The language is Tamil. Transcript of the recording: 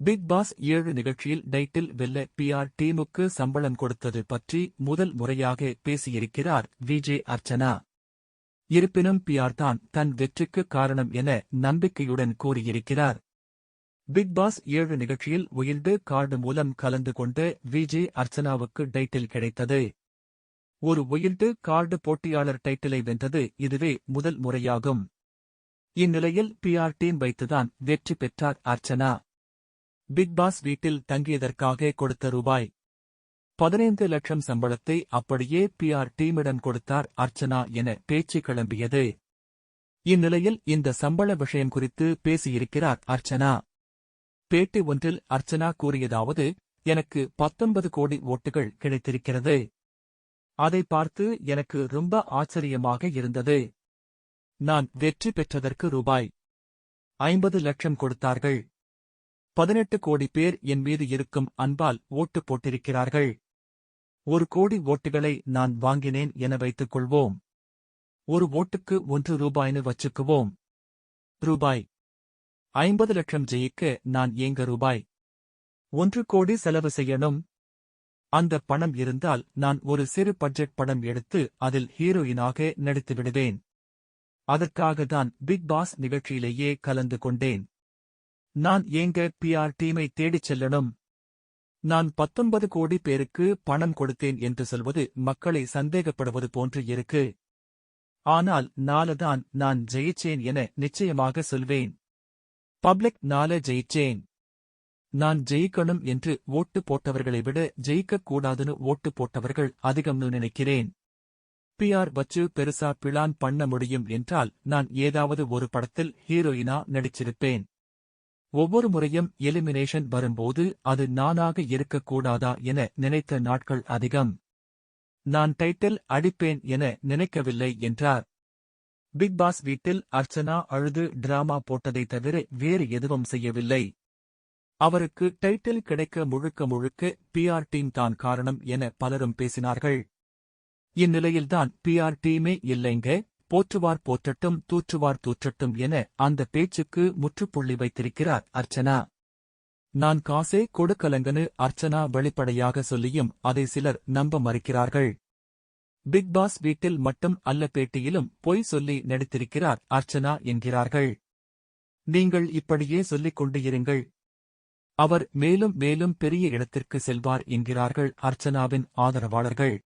பிக் பாஸ் ஏழு நிகழ்ச்சியில் டைட்டில் வெல்ல பிஆர் டீமுக்கு சம்பளம் கொடுத்தது பற்றி முதல் முறையாக பேசியிருக்கிறார் விஜே அர்ச்சனா. இருப்பினும் பிஆர் தான் தன் வெற்றிக்கு காரணம் என நம்பிக்கையுடன் கூறியிருக்கிறார். பிக் பாஸ் ஏழு நிகழ்ச்சியில் ஒயில்டு கார்டு மூலம் கலந்து கொண்ட விஜே அர்ச்சனாவுக்கு டைட்டில் கிடைத்தது. ஒரு ஒயில்டு கார்டு போட்டியாளர் டைட்டிலை வென்றது இதுவே முதல் முறையாகும். இந்நிலையில் பிஆர் டீம் வைத்துதான் வெற்றி பெற்றார் அர்ச்சனா. பிக் பாஸ் வீட்டில் தங்கியதற்காக கொடுத்த ரூபாய். பதினைந்து லட்சம் சம்பளத்தை அப்படியே பிஆர் டீமிடம் கொடுத்தார் அர்ச்சனா என பேச்சு கிளம்பியது. இந்நிலையில் இந்த சம்பள விஷயம் குறித்து பேசியிருக்கிறார் அர்ச்சனா. பேட்டி ஒன்றில் அர்ச்சனா கூறியதாவது எனக்கு பத்தொன்பது கோடி ஓட்டுகள் கிடைத்திருக்கிறது. அதை பார்த்து எனக்கு ரொம்ப ஆச்சரியமாக இருந்தது. நான் வெற்றி பெற்றதற்கு ரூபாய் ஐம்பது லட்சம் கொடுத்தார்கள். பதினெட்டு கோடி பேர் என் மீது இருக்கும் அன்பால் ஓட்டு போட்டிருக்கிறார்கள். ஒரு கோடி ஓட்டுகளை நான் வாங்கினேன் என வைத்துக் கொள்வோம். ஒரு ஓட்டுக்கு ஒன்று ரூபாய்னு வச்சுக்குவோம். ரூபாய். ஐம்பது லட்சம் ஜெயிக்க நான் ஏங்க ரூபாய்? ஒன்று கோடி செலவு செய்யணும். அந்த பணம் இருந்தால் நான் ஒரு சிறு பட்ஜெட் படம் எடுத்து அதில் ஹீரோயினாக நடித்து விடுவேன். அதற்காக தான் பிக் பாஸ் நிகழ்ச்சியிலேயே கலந்து கொண்டேன். நான் ஏங்க பிஆர் டீமை தேடிச் செல்லணும்? நான் பத்தொன்பது கோடி பேருக்கு பணம் கொடுத்தேன் என்று சொல்வது மக்களை சந்தேகப்படுவது போன்று இருக்கு. ஆனால் நாலதான் நான் ஜெயிச்சேன் என நிச்சயமாக சொல்வேன். பப்ளிக் நால ஜெயிச்சேன். நான் ஜெயிக்கணும் என்று ஓட்டு போட்டவர்களை விட ஜெயிக்கக்கூடாதுன்னு ஓட்டு போட்டவர்கள் அதிகம்னு நினைக்கிறேன். பிஆர் வச்சு பெருசா பிளான் பண்ண முடியும் என்றால் நான் ஏதாவது ஒரு படத்தில் ஹீரோயினா நடிச்சிருப்பேன். ஒவ்வொரு முறையும் எலிமினேஷன் வரும்போது அது நானாக இருக்கக்கூடாதா என நினைத்த நாட்கள் அதிகம். நான் டைட்டில் அடிப்பேன் என நினைக்கவில்லை என்றார். பிக் பாஸ் வீட்டில் அர்ச்சனா அழுது டிராமா போட்டதை தவிர வேறு எதுவும் செய்யவில்லை. அவருக்கு டைட்டில் கிடைக்க முழுக்க முழுக்க பிஆர் டீம் தான் காரணம் என பலரும் பேசினார்கள். இந்நிலையில்தான் பிஆர் டீமே இல்லைங்க. போற்றுவார் போற்றட்டும் தூற்றுவார் தூற்றட்டும் என அந்த பேச்சுக்கு முற்றுப்புள்ளி வைத்திருக்கிறார் அர்ச்சனா. நான் காசே கொடுக்கலங்கனு அர்ச்சனா வெளிப்படையாக சொல்லியும் அதை சிலர் நம்ப மறுக்கிறார்கள். பிக் பாஸ் வீட்டில் மட்டும் அல்ல பேட்டியிலும் பொய் சொல்லி நடித்திருக்கிறார் அர்ச்சனா என்கிறார்கள். நீங்கள் இப்படியே சொல்லிக் கொண்டு இருங்கள் அவர் மேலும் மேலும் பெரிய இடத்திற்கு செல்வார் என்கிறார்கள் அர்ச்சனாவின் ஆதரவாளர்கள்.